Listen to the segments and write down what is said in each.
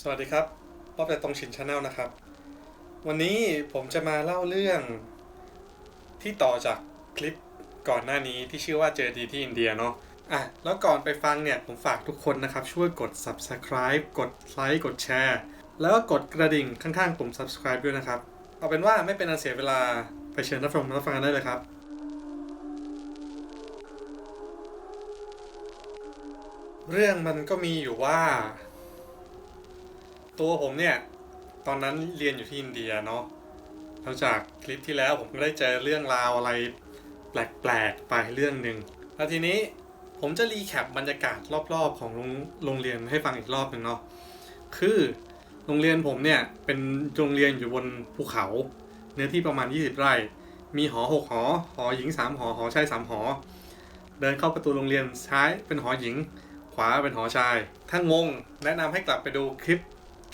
สวัสดีครับป๊อบแต่ตรงชินชาแนลนะครับ วันนี้ผมจะมาเล่าเรื่องที่ต่อจากคลิปก่อนหน้านี้ที่ชื่อว่าเจอดีที่อินเดียเนาะอะแล้วก่อนไปฟังเนี่ย ผมฝากทุกคนนะครับ ช่วยกด subscribe กดไลค์กดแชร์ แล้วก็กดกระดิ่งข้างๆปุ่ม subscribe ด้วยนะครับ เอาเป็นว่าไม่เป็นอันเสียเวลาไปเชิญรับชมรับฟังกันได้เลยครับเรื่องมันก็มีอยู่ว่า ตัวผมเนี่ย ตอนนั้นเรียนอยู่ที่อินเดียเนาะแล้วจากคลิปที่แล้วผมก็ได้เจอเรื่องราวอะไรแปลกๆไปเรื่องหนึ่งแล้วทีนี้ผมจะรีแคปบรรยากาศรอบๆ ของโรงโรงเรียนให้ฟังอีกรอบหนึ่งเนาะ คือโรงเรียนผมเนี่ยเป็นโรงเรียนอยู่บนภูเขา เนื้อที่ประมาณ 20 ไร่ มีหอ6หอ หอหญิง 3 หอ หอชาย3หอ เดินเข้าประตูโรงเรียนซ้ายเป็นหอหญิง ขวาเป็นหอชาย ถ้างงแนะนำให้กลับไปดูคลิป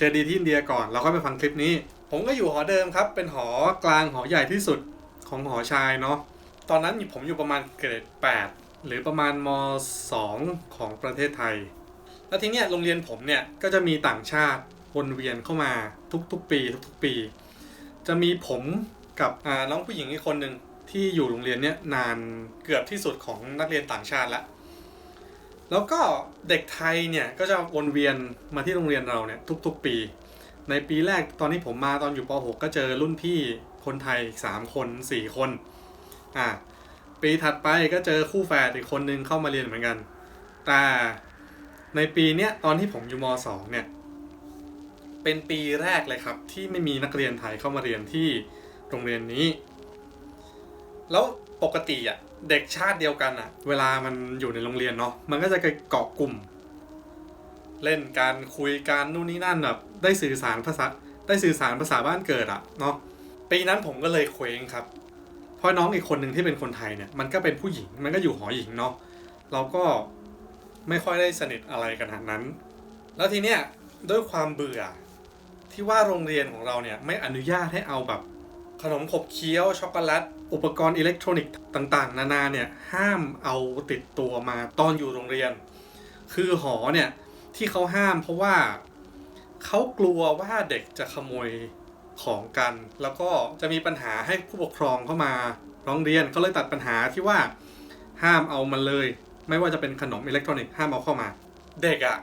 เจดีที่อินเดียก่อนแล้วก็ไปฟังคลิปนี้ ผมก็อยู่หอเดิมครับ เป็นหอกลางหอใหญ่ที่สุดของหอชายเนาะตอนนั้นผมอยู่ประมาณเกรด 8 หรือประมาณม 2 ของประเทศไทย แล้วทีเนี้ยโรงเรียนผมเนี่ยก็จะมีต่างชาติวนเวียนเข้ามาทุกๆ ปี ทุกๆปี จะมีผมกับน้องผู้หญิงอีกคนหนึ่งที่อยู่โรงเรียนเนี้ยนานเกือบที่สุดของนักเรียนต่างชาติละ แล้วก็เด็กไทยเนี่ยก็จะวนเวียนมาที่โรงเรียนเราเนี่ยทุกๆปี ในปีแรกตอนที่ผมมาตอนอยู่ป .6 ก็เจอรุ่นพี่คนไทยอีก3คน 4 คนอ่าปีถัดไปก็เจอคู่แฝดอีกคนนึงเข้ามาเรียนเหมือนกัน แต่ในปีเนี้ยตอนที่ผมอยู่ม .2 เนี่ยเป็นปีแรกเลยครับ ที่ไม่มีนักเรียนไทยเข้ามาเรียนที่โรงเรียนนี้ แล้วปกติอะ เด็กชาติเดียวกันอะเวลามันอยู่ในโรงเรียนเนาะมันก็จะเกาะกลุ่ม เล่นการคุยกันนู่นนี่นั่นแบบได้สื่อสารภาษาได้สื่อสารภาษาบ้านเกิดอะเนาะปีนั้นผมก็เลยเคว้งครับ เพราะน้องอีกคนหนึ่งที่เป็นคนไทยเนี่ยมันก็เป็นผู้หญิงมันก็อยู่หอหญิงเนาะเราก็ไม่ค่อยได้สนิทอะไรกันขนาดนั้น แล้วทีเนี้ยด้วยความเบื่อที่ว่าโรงเรียนของเราเนี่ยไม่อนุญาตให้เอาแบบขนมขบเคี้ยวช็อกโกแลต อุปกรณ์อิเล็กทรอนิกส์ต่างๆ นานาเนี่ยห้ามเอาติดตัวมาตอนอยู่โรงเรียน คือหอเนี่ยที่เขาห้ามเพราะว่าเขากลัวว่าเด็กจะขโมยของกัน แล้วก็จะมีปัญหาให้ผู้ปกครองเข้ามาร้องเรียนเขาเลยตัดปัญหาที่ว่าห้ามเอามาเลย ไม่ว่าจะเป็นขนมอิเล็กทรอนิกส์ห้ามเอาเข้ามา เด็กอะ่ะ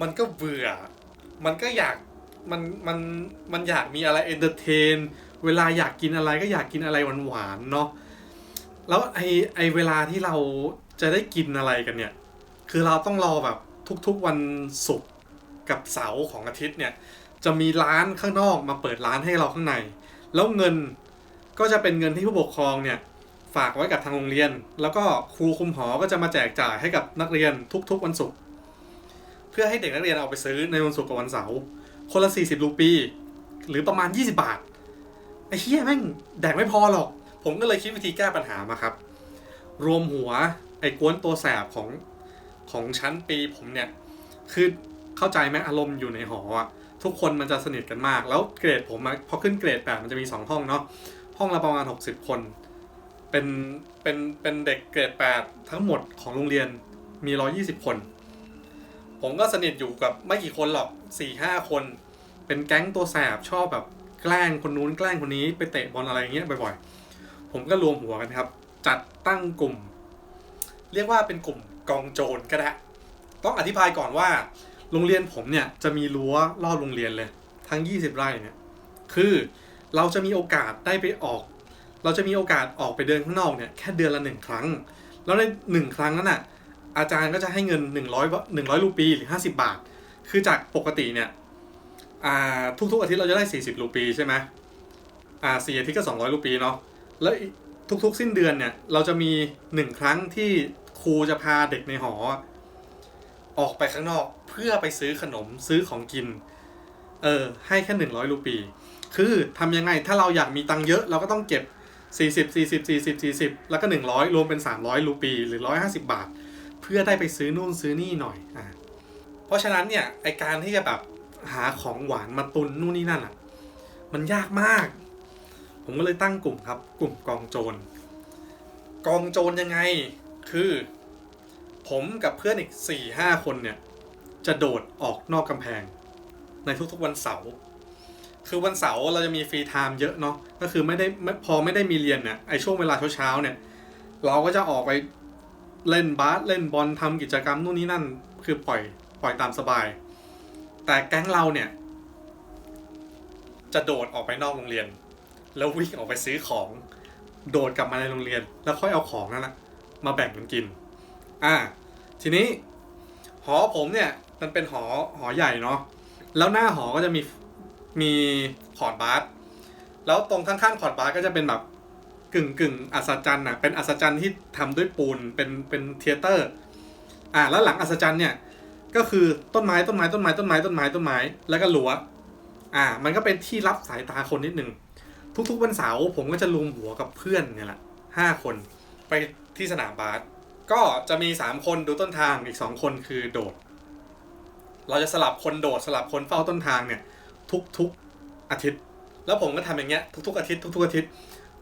มันก็เบื่อ มันก็อยาก มันมันมันอยากมีอะไรเอนเตอร์เทน เวลาอยากกินอะไรก็อยากกินอะไรหวานๆเนาะแล้วไอไอเวลาที่เราจะได้กินอะไรกันเนี่ย คือเราต้องรอแบบทุกๆวันศุกร์กับเสาร์ของอาทิตย์เนี่ย จะมีร้านข้างนอกมาเปิดร้านให้เราข้างใน แล้วเงินก็จะเป็นเงินที่ผู้ปกครองเนี่ยฝากไว้กับทางโรงเรียน แล้วก็ครูคุมหอก็จะมาแจกจ่ายให้กับนักเรียนทุกๆวันศุกร์เพื่อให้เด็กนักเรียนเอาไปซื้อในวันศุกร์กับวันเสาร์ คนละ 40 รูปี หรือประมาณ 20 บาท ไอ้เหี้ยแม่งแดกไม่พอหรอก ผมก็เลยคิดวิธีแก้ปัญหามาครับ รวมหัวไอ้กวนตัวแสบของของชั้นปีผมเนี่ย คือเข้าใจไหมอารมณ์อยู่ในหออะทุกคนมันจะสนิทกันมาก แล้วเกรดผมพอขึ้นเกรดแปดมันจะมีสองห้องเนาะห้องละประมาณ 60 คน เป็นเป็นเป็นเด็กเกรดแปดทั้งหมดของโรงเรียนมี 120 คน ผมก็สนิทอยู่กับไม่กี่คนหรอกสี่ห้าคน เป็นแก๊งตัวแสบชอบแบบแกล้งคนนู้นแกล้งคนนี้ไปเตะบอลอะไรอย่างเงี้ยบ่อยๆ ผมก็รวมหัวกันครับ จัดตั้งกลุ่ม เรียกว่าเป็นกลุ่มกองโจรก็ได้ ต้องอธิบายก่อนว่า โรงเรียนผมเนี่ยจะมีรั้วรอบโรงเรียนเลย ทั้ง 20 ไร่เนี่ยคือเราจะมีโอกาสได้ไปออก เราจะมีโอกาสออกไปเดินข้างนอกเนี่ยแค่เดือนละหนึ่งครั้ง แล้วในหนึ่งครั้งนั้นน่ะอาจารย์ก็จะให้เงิน 100 100รูปีหรือ 50 บาท คือจากปกติเนี่ย อ่าทุกๆอาทิตย์เราจะได้ 40 รูปีใช่ไหมอ่าสี่อาทิตย์ก็ 200 รูปีเนาะแล้วอีกทุกๆ สิ้นเดือนเนี่ย เราจะมีหนึ่งครั้งที่ครูจะพาเด็กในหอ ออกไปข้างนอกเพื่อไปซื้อขนมซื้อของกิน เออ ให้แค่หนึ่งร้อยรูปี คือทำยังไงถ้าเราอยากมีตังเยอะเราก็ต้องเก็บ 40 40 40 40 แล้วก็ 100 รวมเป็น 300 รูปีหรือ 150 บาท เพื่อได้ไปซื้อนู่นซื้อนี่หน่อยอะเพราะฉะนั้นเนี่ยไอการที่จะแบบ หาของหวานมาตุนนู่นนี่นั่นอะ มันยากมาก ผมก็เลยตั้งกลุ่มครับ กลุ่มกองโจร กองโจรยังไง คือ ผมกับเพื่อนอีก4ี่ห้าคนเนี่ย จะโดดออกนอกกำแพง ในทุกๆวันเสาร์คือวันเสาร์เราจะมีฟรีไทม์เยอะเนาะก็คือไม่ได้พอไม่ได้มีเรียนเนี่ยไอช่วงเวลาเช้าๆเนี่ย เราก็จะออกไปเล่นบาสเล่นบอลทำกิจกรรมนู่นนี่นั่น คือปล่อยปล่อยตามสบาย แต่แก๊งเราเนี่ย จะโดดออกไปนอกโรงเรียน แล้ววิ่งออกไปซื้อของ โดดกลับมาในโรงเรียน แล้วค่อยเอาของนั่นแหละมาแบ่งกันกิน อ่า ทีนี้ หอผมเนี่ย มันเป็นหอหอใหญ่เนาะแล้วหน้าหอก็จะมีมีคอร์ดบาสแล้วตรงข้างๆคอร์ดบาสก็จะเป็นแบบกึ่งกึ่งอัศจรรย์อะเป็นอัศจรรย์ที่ทำด้วยปูนเป็นเป็นเทเตอร์ อ่าแล้วหลังอัศจรรย์เนี่ย ก็คือต้นไม้ต้นไม้ต้นไม้ต้นไม้ต้นไม้ต้นไม้แล้วก็รั้วอ่า มันก็เป็นที่รับสายตาคนนิดนึงทุกๆวันเสาร์ผมก็จะรวมหัวกับเพื่อนเนี่ยแหละห้าคนไปที่สนามบาสก็จะมีสามคนดูต้นทางอีกสองคนคือโดด เราจะสลับคนโดดสลับคนเฝ้าต้นทางเนี่ย ทุกๆอาทิตย์ แล้วผมก็ทำอย่างเงี้ยทุกๆอาทิตย์ทุกๆอาทิตย์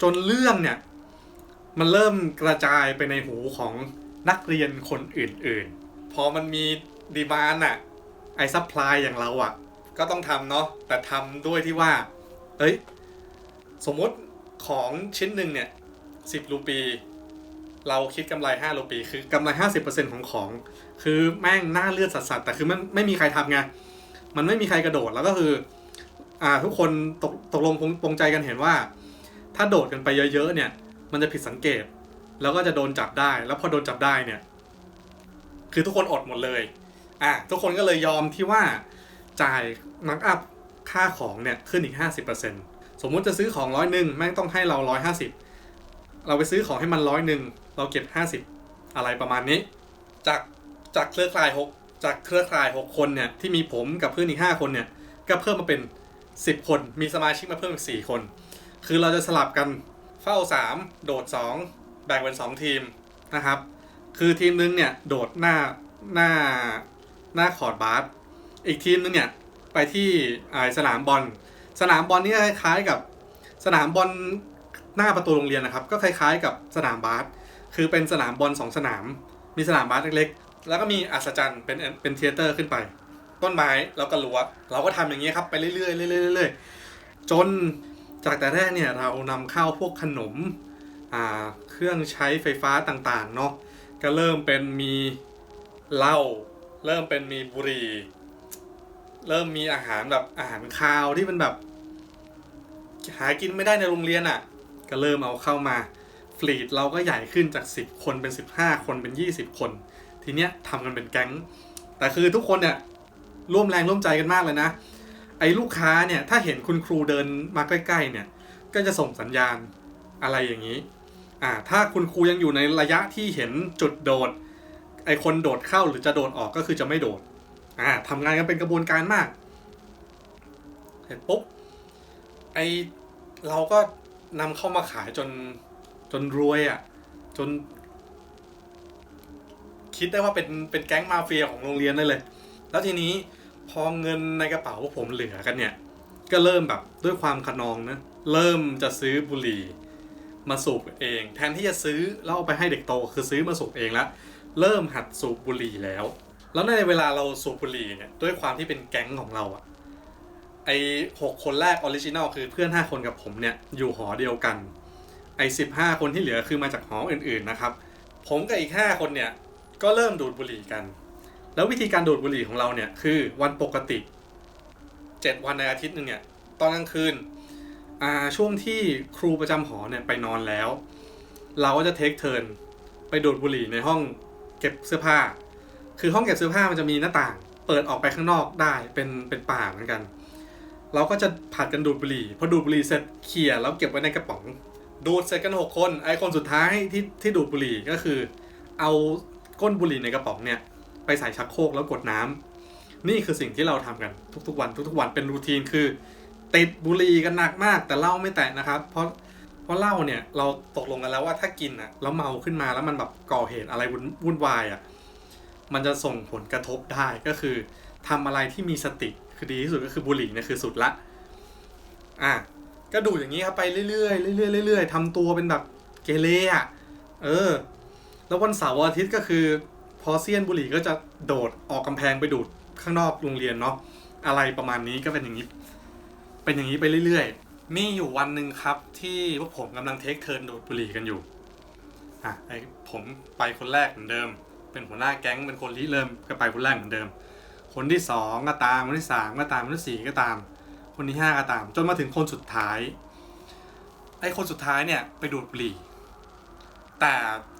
จนเรื่องเนี่ย มันเริ่มกระจายไปในหูของนักเรียนคนอื่นๆ พอมันมี ดีมานอะไอซัพพลายอย่างเราอะก็ต้องทำเนาะแต่ทำด้วยที่ว่าเอ้ยสมมติของชิ้นหนึ่งเนี่ยสิบรูปี เราคิดกำไรห้ารูปี คือกำไรห้าสิบเปอร์เซ็นของของ คือแม่งหน้าเลือดสัสๆแต่คือมันไม่มีใครทำไงมันไม่มีใครกระโดดแล้วก็คืออ่าทุกคนตกตกลงปรงงใจกันเห็นว่า ถ้าโดดกันไปเยอะๆเนี่ย มันจะผิดสังเกต แล้วก็จะโดนจับได้ แล้วพอโดนจับได้เนี่ย คือทุกคนอดหมดเลย อะทุกคนก็เลยยอมที่ว่าจ่ายมาร์กอัพค่าของเนี่ยขึ้นอีก 50%สมมุติจะซื้อของร้อยหนึ่งแม่งต้องให้เราร้อยห้าสิบเราไปซื้อของให้มันร้อยหนึ่งเราเก็บห้าสิบอะไรประมาณนี้ จากจากเครือข่ายหกจากเครือข่ายหกคนเนี่ยที่มีผมกับเพื่อนอีกห้าคนเนี่ยก็เพิ่มมาเป็นสิบคนมีสมาชิกมาเพิ่มอีกสี่คน คือเราจะสลับกันเฝ้าสามโดดสองแบ่งเป็นสองทีมนะครับ คือทีมนึงเนี่ยโดดหน้าหน้า หน้าคอร์ดบาสอีกทีมนึงเนี่ยไปที่สนามบอล สนามบอลนี่คล้ายๆกับสนามบอลหน้าประตูโรงเรียนนะครับ ก็คล้ายๆกับสนามบาสคือเป็นสนามบอลสองสนาม มีสนามบาสเล็กๆ แล้วก็มีอัศจรรย์เป็นเป็นเทเตอร์ขึ้นไป ต้นไม้แล้วก็รั้วเราก็ทำอย่างนี้ครับไปเรื่อยๆเรื่อยๆเรื่อยๆจนจากแต่แรกเนี่ยเรานำเข้าพวกขนมอ่าเครื่องใช้ไฟฟ้าต่างๆเนาะก็เริ่มเป็นมีเหล้า เริ่มเป็นมีบุหรี่ เริ่มมีอาหารแบบอาหารคาวที่มันแบบ หากินไม่ได้ในโรงเรียนอะ่ะ ก็เริ่มเอาเข้ามาฟลีดเราก็ใหญ่ขึ้นจาก 10 คนเป็น 15 คนเป็น 20 คน ทีเนี้ยทำกันเป็นแก๊ง แต่คือทุกคนเนี่ยร่วมแรงร่วมใจกันมากเลยนะ ไอ้ลูกค้าเนี่ยถ้าเห็นคุณครูเดินมาใกล้ๆเนี่ย ก็จะส่งสัญญาณอะไรอย่างนี้ อ่า ถ้าคุณครูยังอยู่ในระยะที่เห็นจุดโดด ไอคนโดดเข้าหรือจะโดดออกก็คือจะไม่โดด อ่าทำงานกันเป็นกระบวนการมาก เสร็จปุ๊บ ไอเราก็นำเข้ามาขายจนจนรวยอะ่ะ จน คิดได้ว่าเป็นเป็นแก๊งมาเฟียของโรงเรียนได้เลย แล้วทีนี้พอเงินในกระเป๋าผมเหลือกันเนี่ย ก็เริ่มแบบด้วยความขนองนะ เริ่มจะซื้อบุหรี่มาสูบเอง แทนที่จะซื้อแล้วเอาไปให้เด็กโตคือซื้อมาสูบเองแล้ว เริ่มหัดสูบบุหรี่แล้ว แล้วในเวลาเราสูบบุหรี่เนี่ยด้วยความที่เป็นแก๊งของเราอะไอหกคนแรกออริจินัลคือเพื่อนห้าคนกับผมเนี่ยอยู่หอเดียวกัน ไอสิบห้าคนที่เหลือคือมาจากหออื่นๆนะครับ ผมกับอีกห้าคนเนี่ยก็เริ่มดูดบุหรี่กัน แล้ววิธีการดูดบุหรี่ของเราเนี่ยคือวันปกติเจ็ดวันในอาทิตย์หนึ่งเนี่ยตอนกลางคืนช่วงที่ครูประจำหอเนี่ยไปนอนแล้ว เราก็จะเทคเทิร์นไปดูดบุหรี่ในห้อง เก็บเสื้อผ้า คือห้องเก็บเสื้อผ้ามันจะมีหน้าต่าง เปิดออกไปข้างนอกได้เป็นเป็นป่าเหมือนกัน เราก็จะผัดกันดูดบุหรี่พอดูดบุหรี่เสร็จเขี่ยแล้วเก็บไว้ในกระป๋อง ดูดเสร็จกันหกคนไอคนสุดท้ายที่ที่ดูดบุหรี่ก็คือ เอาก้นบุหรี่ในกระป๋องเนี่ยไปใส่ชักโครกแล้วกดน้ำนี่คือสิ่งที่เราทำกันทุกๆวันทุกๆวันเป็นรูทีนคือ ติดบุหรี่กันหนักมากแต่เหล้าไม่แตะนะครับ เพราะ ราะเหล้าเนี่ยเราตกลงกันแล้วว่าถ้ากินอะแล้วเมาขึ้นมาแล้วมันแบบก่อเหตุอะไรวุ่นวายอะมันจะส่งผลกระทบได้ก็คือทำอะไรที่มีสติคือดีที่สุดก็คือบุหรี่เนี่ยคือสุดละอะก็ดูอย่างนี้ครับไปเรื่อยๆเรื่อยๆเรื่อยๆทำตัวเป็นแบบเกเรอะเออ แล้ววันเสาร์วันอาทิตย์ก็คือ พอเซียนบุหรี่ก็จะโดดออกกำแพงไปดูดข้างนอกโรงเรียนเนาะอะไรประมาณนี้ก็เป็นอย่างนี้ เป็นอย่างนี้ไปเรื่อยๆ มีอยู่วันหนึ่งครับที่พวกผมกำลังเทคเทิร์นดูดบุหรี่กันอยู่อะไอผมไปคนแรกเหมือนเดิม เป็นหัวหน้าแก๊งเป็นคนที่เริ่มก็ไปคนแรกเหมือนเดิม คนที่สองก็ตามคนที่สามก็ตามคนที่สี่ก็ตาม คนที่ห้าก็ตาม จนมาถึงคนสุดท้ายไอคนสุดท้ายเนี่ยไปดูดบุหรี่ แต่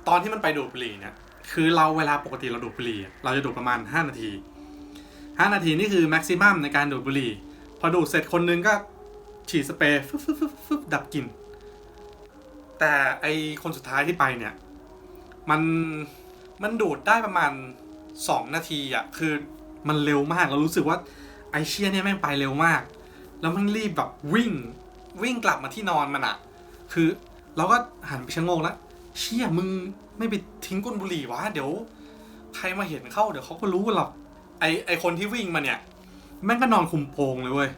ตอนที่มันไปดูดบุหรี่เนี่ยคือเราเวลาปกติเราดูดบุหรี่ เราจะดูดประมาณ 5 นาที 5 นาทีนี่คือแม็กซิมัมในการดูดบุหรี่ พอดูดเสร็จคนนึงก็ ฉีดสเปรย์ฟึบฟึบฟึบฟึบดับกลิ่น แต่ไอคนสุดท้ายที่ไปเนี่ย มันมันดูดได้ประมาณ2นาทีอะคือมันเร็วมากเรารู้สึกว่าไอเชียเนี่ยแม่งไปเร็วมาก แล้วมันรีบแบบวิ่ง วิ่งกลับมาที่นอนมันอะคือเราก็หันไปชะโงกแล้วเชี่ยมึงไม่ไปทิ้งก้นบุหรี่วะเดี๋ยว ใครมาเห็นเข้าเดี๋ยวเขาก็รู้กันหรอกไอไอคนที่วิ่งมาเนี่ย แม่งก็นอนคุมโปงเลยเว้ย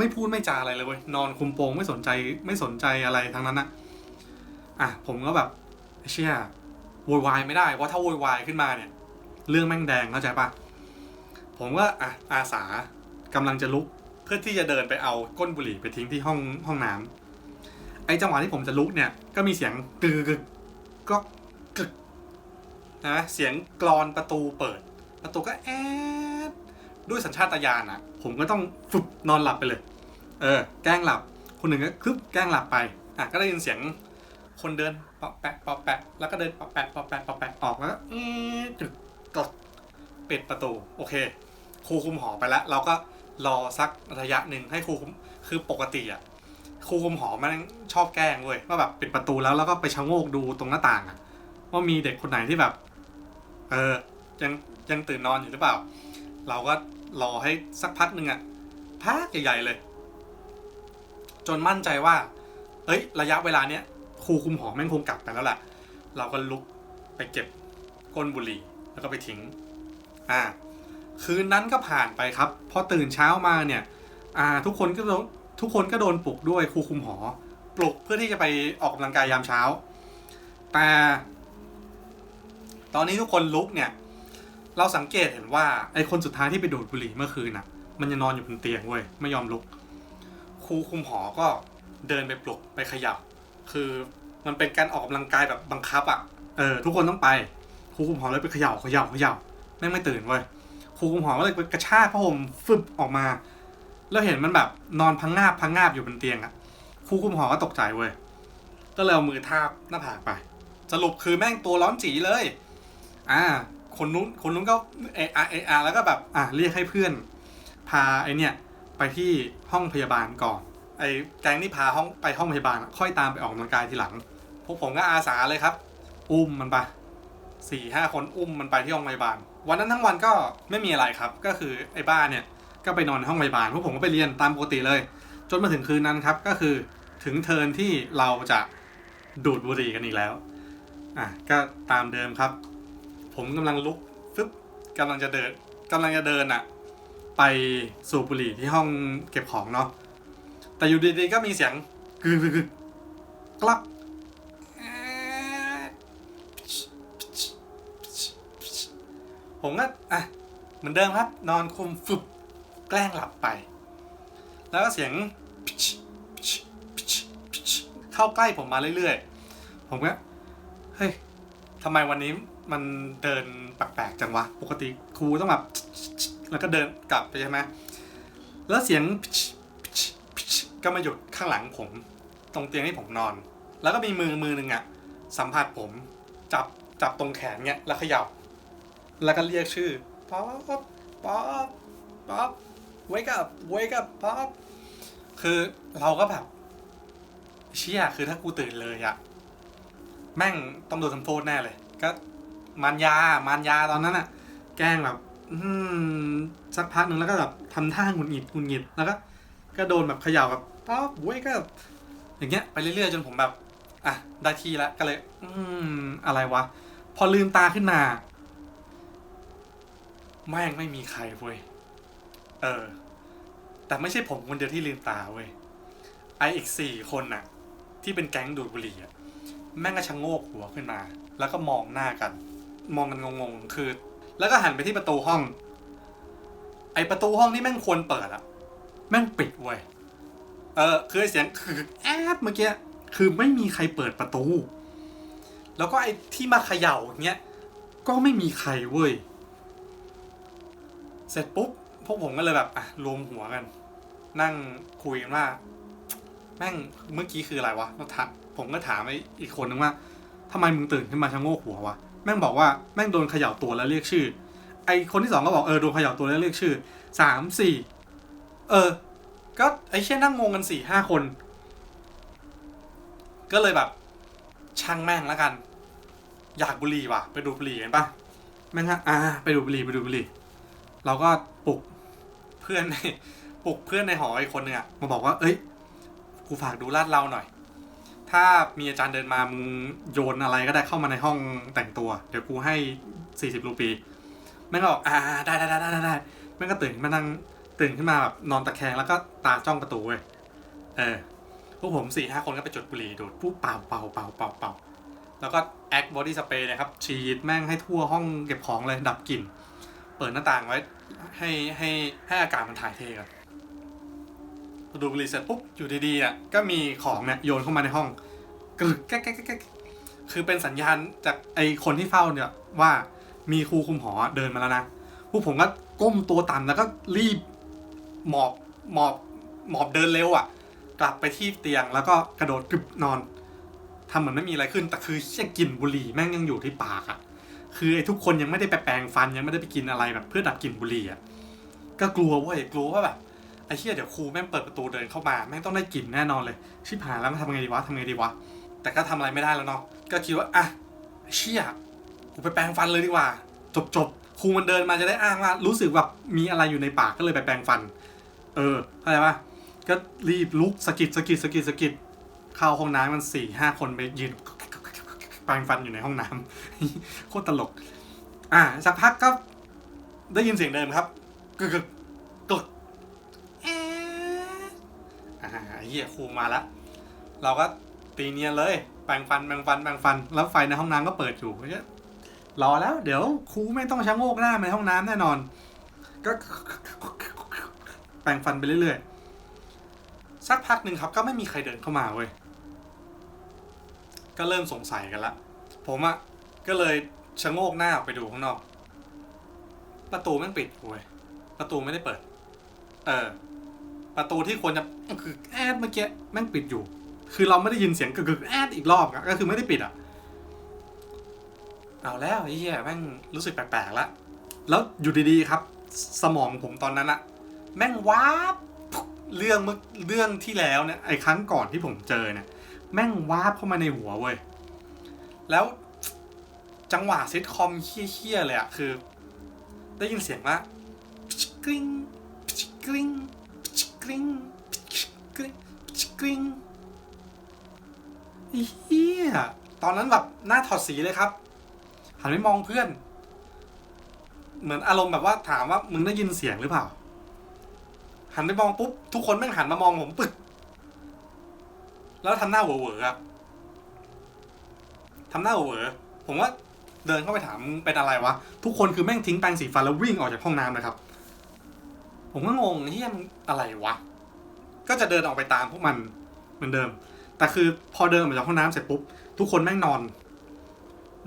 ไม่พูดไม่จาอะไรเลยเว้ยนอนคุมโปงไม่สนใจไม่สนใจอะไรทั้งนั้นอะอะผมก็แบบเชี่ยโวยวายไม่ได้เพราะถ้าโวยวายขึ้นมาเนี่ย เรื่องแม่งแดงเข้าใจปะผมก็อะอาสากำลังจะลุก เพื่อที่จะเดินไปเอาก้นบุหรี่ไปทิ้งที่ห้องห้องน้ำไอ้จังหวะที่ผมจะลุกเนี่ย ก็มีเสียงกึกกึกก็กึกนะเสียงกรอนประตูเปิด ประตูก็แอดด้วยสัญชาตญาณอะผมก็ต้องฝึบนอนหลับไปเลย เออ แกล้งหลับ คนหนึ่งก็คึบแกล้งหลับไป อะ ก็ได้ยินเสียงคนเดินปอบแปะปอบแปะ แล้วก็เดินปอบแปะปอบแปะปอบแปะออกแล้วเอ๊ะจึกกดปิดประตู โอเค ครูคุมหอไปแล้ว เราก็รอสักระยะหนึ่งให้ครูคุม คือปกติอะ ครูคุมหอมันชอบแกล้งเว้ยว่าแบบปิดประตูแล้วแล้วก็ไปชะโงกดูตรงหน้าต่างอะ ว่ามีเด็กคนไหนที่แบบ เออ ยังยังตื่นนอนอยู่หรือเปล่า เราก็รอให้สักพักหนึ่งอะพักใหญ่ๆเลย จนมั่นใจว่า เอ้ย ระยะเวลาเนี้ยครูคุมหอแม่งคงกลับไปแล้วแหละเราก็ลุกไปเก็บก้นบุหรี่แล้วก็ไปทิ้ง อ่า คืนนั้นก็ผ่านไปครับ พอตื่นเช้ามาเนี่ย อ่า ทุกคนก็ทุกคนก็โดนปลุกด้วยครูคุมหอ ปลุกเพื่อที่จะไปออกกำลังกายยามเช้า แต่ ตอนนี้ทุกคนลุกเนี่ย เราสังเกตเห็นว่าไอ้คนสุดท้ายที่ไปดูดบุหรี่เมื่อคืนน่ะ มันยังนอนอยู่บนเตียงเว้ย ไม่ยอมลุก รูคุมหอก็เดินไปปลุกไปขยับ คือมันเป็นการออกกำลังกายแบบบังคับอะเออทุกคนต้องไปครูคุมหอเลยไปเขย่าเขย่าเขย่าแม่งไม่ตื่นเว้ยครูคุมหอก็เลยไปกระชากผ้าห่มฟึบออกมา แล้วเห็นมันแบบนอนพังงาบพังงาบอยู่บนเตียงอะครูคุมหอก็ตกใจเว้ยก็เลยเอามือทาบหน้าผากไปสรุปคือแม่งตัวร้อนจีเลย อ่า คนนู้นคนนู้นก็เออาเออาแล้วก็แบบ อะเรียกให้เพื่อน พาไอเนี่ย ไปที่ห้องพยาบาลก่อน ไอแก๊งที่พาห้องไปห้องพยาบาลอะค่อยตามไปออกกำลังกายทีหลัง พวกผมก็อาสาเลยครับ อุ้มมันไปสี่ห้าคนอุ้มมันไปที่ห้องพยาบาล วันนั้นทั้งวันก็ไม่มีอะไรครับ ก็คือไอ้บ้าเนี่ยก็ไปนอนห้องพยาบาลพวกผมก็ไปเรียนตามปกติเลย จนมาถึงคืนนั้นครับ ก็คือถึงเทินที่เราจะดูดบุหรี่กันอีกแล้วอะก็ตามเดิมครับ ผมกำลังลุกฟึบกำลังจะเดินกำลังจะเดินอะ ไปสูบบุหรี่ที่ห้องเก็บของเนาะแต่อยู่ดีๆก็มีเสียงกึกกึกกลักผมก็อะเหมือนเดิมครับ นอนคุมฟึบแกล้งหลับไป แล้วก็เสียงเข้าใกล้ผมมาเรื่อยๆ ผมก็เฮ้ยทำไมวันนี้มันเดินแปลกๆจังวะ ปกติครูต้องแบบ แล้วก็เดินกลับไปใช่ไหมแล้วเสียงก็มาหยุดข้างหลังผม ตรงเตียงที่ผมนอน แล้วก็มีมือมือหนึ่งอะสัมผัสผมจับจับตรงแขนเงี้ยแล้วเขย่าแล้วก็เรียกชื่อป๊อปป๊อปป๊อป wake up wake up ป๊อปคือเราก็แบบเชี่ยคือถ้ากูตื่นเลยอะแม่งต้องโดนทำโทษแน่เลย ก็มารยามารยาตอนนั้นอะแกล้งแบบ สักพักหนึ่งแล้วก็แบบทำท่าหงุดหงิดหงุดหงิดแล้วก็ก็โดนแบบเขย่าแบบป๊อปเว้ยก็ อย่างเงี้ยไปเรื่อยๆจนผมแบบอะได้ที่แล้วก็เลย อืมอะไรวะ พอลืมตาขึ้นมา แม่งไม่มีใครเว้ยเออ แต่ไม่ใช่ผมคนเดียวที่ลืมตาเว้ยไออีกสี่คนน่ะ ที่เป็นแก๊งดูดบุหรี่อะแม่งก็ชะโงกหัวขึ้นมา แล้วก็มองหน้ากัน มองกันงงๆ คือ แล้วก็หันไปที่ประตูห้อง ไอประตูห้องที่แม่งควรเปิดอะแม่งปิดเว้ยเออคือเสียงคือแอบเมื่อกี้คือไม่มีใครเปิดประตู แล้วก็ไอที่มาเขย่าอย่างเงี้ยก็ไม่มีใครเว้ยเสร็จปุ๊บพวกผมก็เลยแบบอะรวมหัวกัน นั่งคุยกันว่า แม่งเมื่อกี้คืออะไรวะแล้วถามผมก็ถามไออีกคนนึงว่าทำไมมึงตื่นขึ้นมาชะโงกหัววะ แม่งบอกว่าแม่งโดนเขย่าตัวแล้วเรียกชื่อ ไอคนที่สองก็บอกเออโดนเขย่าตัวแล้วเรียกชื่อสามสี่เออ ก็ไอเช่นนั่งงงกันสี่ห้าคน ก็เลยแบบช่างแม่งแล้วกัน อยากบุหรี่ว่ะ ไปดูบุหรี่กันปะแม่งฮะอ่า ไปดูบุหรี่ไปดูบุหรี่เราก็ปลุกเพื่อนในปลุกเพื่อนในหออีกคนนึงอะมาบอกว่า เอ้ยกูฝากดูลาดเราหน่อย ถ้ามีอาจารย์เดินมามึงโยนอะไรก็ได้เข้ามาในห้องแต่งตัว เดี๋ยวกูให้สี่สิบรูปีแม่งก็บอกอ่าได้ได้ได้ได้ได้แม่งก็ตื่นมานั่งตื่นขึ้นมาแบบนอนตะแคงแล้วก็ตาจ้องประตูเว้ยเออพวกผมสี่ห้าคนก็ไปจุดบุหรี่ดูดปุ๊บเป่าเป่าเป่าเป่าเป่าแล้วก็แอคบอดี้สเปรย์นะครับฉีดแม่งให้ทั่วห้องเก็บของเลยดับกลิ่น เปิดหน้าต่างไว้ ให้ให้ให้อากาศมันถ่ายเทกัน ดูดบุหรี่เสร็จปุ๊บอยู่ดีๆอะก็มีของเนี่ยโยนเข้ามาในห้องกรึกแก๊กแก๊กแก๊กคือเป็นสัญญาณจากไอคนที่เฝ้าเนี่ยว่ามีครูคุมหอเดินมาแล้วนะพวกผมก็ก้มตัวต่ำแล้วก็รีบหมอบหมอบหมอบเดินเร็วอะ กลับไปที่เตียงแล้วก็กระโดดกึบนอนทำเหมือนไม่มีอะไรขึ้นแต่คือเชี่ยกลิ่นบุหรี่แม่งยังอยู่ที่ปากอะคือไอ้ทุกคนยังไม่ได้ไปแปรงฟันยังไม่ได้ไปกินอะไรแบบเพื่อดับกลิ่นบุหรี่อะก็กลัวเว้ยกลัวว่าแบบ ไอ้เชี่ยเดี๋ยวครูแม่งเปิดประตูเดินเข้ามาแม่งต้องได้กลิ่นแน่นอนเลย ชิบหายแล้วมันทำไงดีวะทำไงดีวะ แต่ก็ทำอะไรไม่ได้แล้วเนาะก็คิดว่าอะเชี่ยกูไปแปรงฟันเลยดีกว่า จบจบครูมันเดินมาจะได้อ้างว่ารู้สึกแบบมีอะไรอยู่ในปากก็เลยไปแปรงฟัน เออเข้าใจปะก็รีบลุกสะกิดสะกิดสะกิดสะกิดเข้าห้องน้ำมันสี่ห้าคนไปยืนแปรงฟันอยู่ในห้องน้ำโคตรตลก อ่าสักพักก็ได้ยินเสียงเดิมครับกึกกึกกแอ๊ะอ่า เฮียครูมาแล้วเราก็ตีเนียนเลยแปรงฟันแปรงฟันแปรงฟัน แล้วไฟในห้องน้ำก็เปิดอยู่ก็รอแล้ว เดี๋ยวครูไม่ต้องชะโงกหน้าในห้องน้ำแน่นอน ก็แปรงฟันไปเรื่อยๆสักพักหนึ่งครับก็ไม่มีใครเดินเข้ามาเว้ยก็เริ่มสงสัยกันละผมอะก็เลยชะโงกหน้าออกไปดูข้างนอก ประตูแม่งปิดเว้ยประตูไม่ได้เปิด เออ ประตูที่ควรจะคือแอดเมื่อกี้แม่งปิดอยู่ คือเราไม่ได้ยินเสียงกึกแอดอีกรอบก็คือไม่ได้ปิดอะเอาแล้วไอ้เหี้ยแม่งรู้สึกแปลกๆแล้วแล้วอยู่ดีๆครับ สมองผมตอนนั้นอะแม่งว้าบเรื่องเมื่อเรื่องที่แล้วเนี่ยไอ้ครั้งก่อนที่ผมเจอเนี่ย แม่งวาบเข้ามาในหัวเว้ยแล้วจังหวะซิทคอมเฮี้ยๆเลยอะคือ ได้ยินเสียงว่ากริ๊งกริ๊ง กริ๊งกริ๊งกริ๊งเฮียตอนนั้นแบบหน้าถอดสีเลยครับ หันไปมองเพื่อน เหมือนอารมณ์แบบว่าถามว่ามึงได้ยินเสียงหรือเปล่า หันไปมองปุ๊บ ทุกคนแม่งหันมามองผมปึก แล้วทำหน้าเหวอๆครับทำหน้าเหวอผมว่าเดินเข้าไปถามเป็นอะไรวะ ทุกคนคือแม่งทิ้งแปรงสีฟันแล้ววิ่งออกจากห้องน้ำนะครับ ผมก็งงเฮียมอะไรวะ ก็จะเดินออกไปตามพวกมันเหมือนเดิม แต่คือพอเดินออกจากห้องน้ำเสร็จปุ๊บ ทุกคนแม่งนอน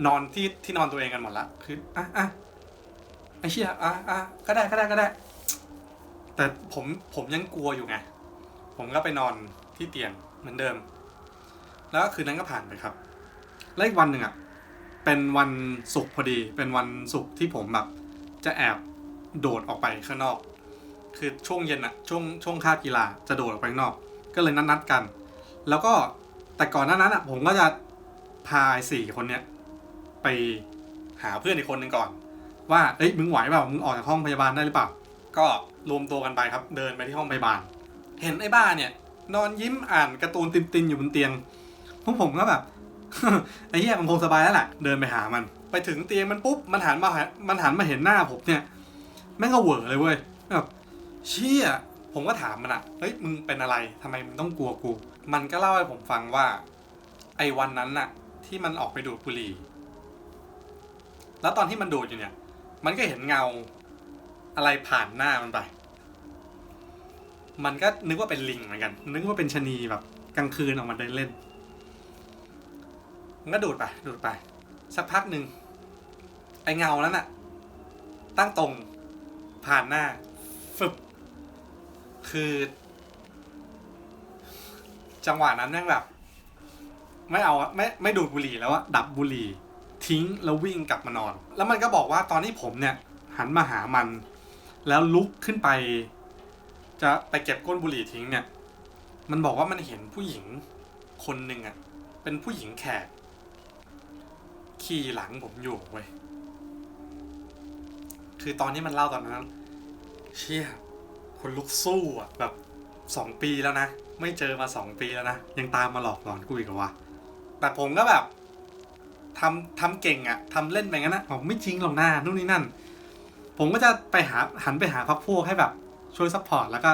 นอนที่ที่นอนตัวเองกันหมดละคืออะอะไอ้เชี่ยอะอะก็ได้ก็ได้ก็ได้ แต่ผมผมยังกลัวอยู่ไง ผมก็ไปนอนที่เตียงเหมือนเดิม แล้วคืนนั้นก็ผ่านไปครับแล้วอีกวันหนึ่งอะเป็นวันศุกร์พอดี เป็นวันศุกร์ที่ผมแบบ จะแอบโดดออกไปข้างนอก คือช่วงเย็นอะช่วงช่วงคาบกีฬาจะโดดออกไปข้างนอก ก็เลยนัดนัดกัน แล้วก็แต่ก่อนหน้านั้นอะผมก็จะพาไอ้สี่คนเนี้ยไปหาเพื่อนอีกคนหนึ่งก่อน ว่าเอ้ยมึงไหวเปล่ามึงออกจากห้องพยาบาลได้หรือเปล่าก็รวมตัวกันไปครับ เดินไปที่ห้องพยาบาล เห็นไอ้บ้าเนี่ย นอนยิ้มอ่านการ์ตูนตินๆอยู่บนเตียงพวกผมก็แบบไอ้เหี้ยมันคงสบายแล้วแหละเดินไปหามัน ไปถึงเตียงมันปุ๊บมันหันมาหามันหันมาเห็นหน้าผมเนี่ยแม่งก็เหวอเลยเว้ยแบบ เชี่ยผมก็ถามมันอะเฮ้ยมึงเป็นอะไรทำไมมึงต้องกลัวกู มันก็เล่าให้ผมฟังว่า ไอ้วันนั้นน่ะ ที่มันออกไปดูดบุหรี่ แล้วตอนที่มันดูดอยู่เนี่ย มันก็เห็นเงา อะไรผ่านหน้ามันไป มันก็นึกว่าเป็นลิงเหมือนกัน นึกว่าเป็นชะนีแบบ กลางคืนออกมาเดินเล่น มันก็ดูดไป ดูดไป สักพักหนึ่งไอ้เงานั้นอะตั้งตรงผ่านหน้า คือ จังหวะนั้นแม่งแบบ ไม่เอาไม่ไม่ดูดบุหรี่แล้วอะดับบุหรี่ ทิ้งแล้ววิ่งกลับมานอน แล้วมันก็บอกว่าตอนที่ผมเนี่ย หันมาหามัน แล้วลุกขึ้นไป จะไปเก็บก้นบุหรี่ทิ้งเนี่ย มันบอกว่ามันเห็นผู้หญิงคนหนึ่งอะเป็นผู้หญิงแขกขี่หลังผมอยู่เว้ย คือตอนนี้มันเล่าตอนนั้น เชี่ย คนลุกสู้อะแบบสองปีแล้วนะ ไม่เจอมาสองปีแล้วนะ ยังตามมาหลอกหลอนกูอีกเหรอวะแต่ผมก็แบบทำทำเก่งอะทำเล่นไปงั้นนะบอกไม่จริงหรอกหน้านู่นนี่นั่น ผมก็จะไปหาหันไปหาพักพวกให้แบบช่วยซัพพอร์ตแล้วก็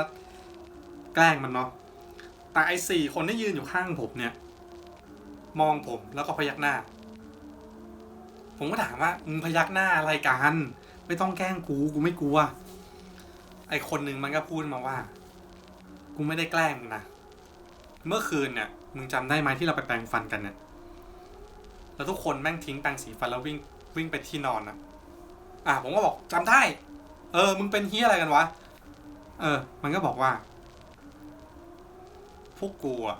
แกล้งมันเนาะแต่ไอ้สี่คนที่ยืนอยู่ข้างผมเนี่ย มองผมแล้วก็พยักหน้า ผมก็ถามว่ามึงพยักหน้าอะไรกัน ไม่ต้องแกล้งกูกูไม่กลัว ไอคนหนึ่งมันก็พูดมาว่า กูไม่ได้แกล้งมึงนะ เมื่อคืนเนี่ย มึงจำได้ไหมที่เราไปแปรงฟันกันเนี่ย แล้วทุกคนแม่งทิ้งแปรงสีฟันแล้ววิ่งวิ่งไปที่นอนนะอะผมก็บอกจำได้ เออ มึงเป็นเฮียอะไรกันวะ เออ มันก็บอกว่า พวกกูอะ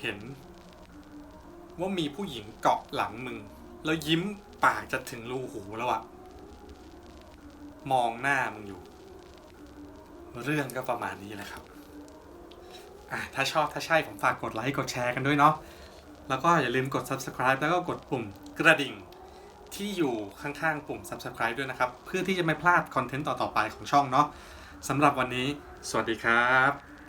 เห็น ว่ามีผู้หญิงเกาะหลังมึง แล้วยิ้มปากจะถึงรูหูแล้วอะมองหน้ามึงอยู่ เรื่องก็ประมาณนี้แหละครับอะถ้าชอบถ้าใช่ผมฝากกดไลค์กดแชร์กันด้วยเนาะแล้วก็อย่าลืมกด subscribe แล้วก็กดปุ่มกระดิ่งที่อยู่ข้างๆ ปุ่ม subscribe ด้วยนะครับ เพื่อที่จะไม่พลาดคอนเทนต์ต่อๆไปของช่องเนาะสำหรับวันนี้ สวัสดีครับ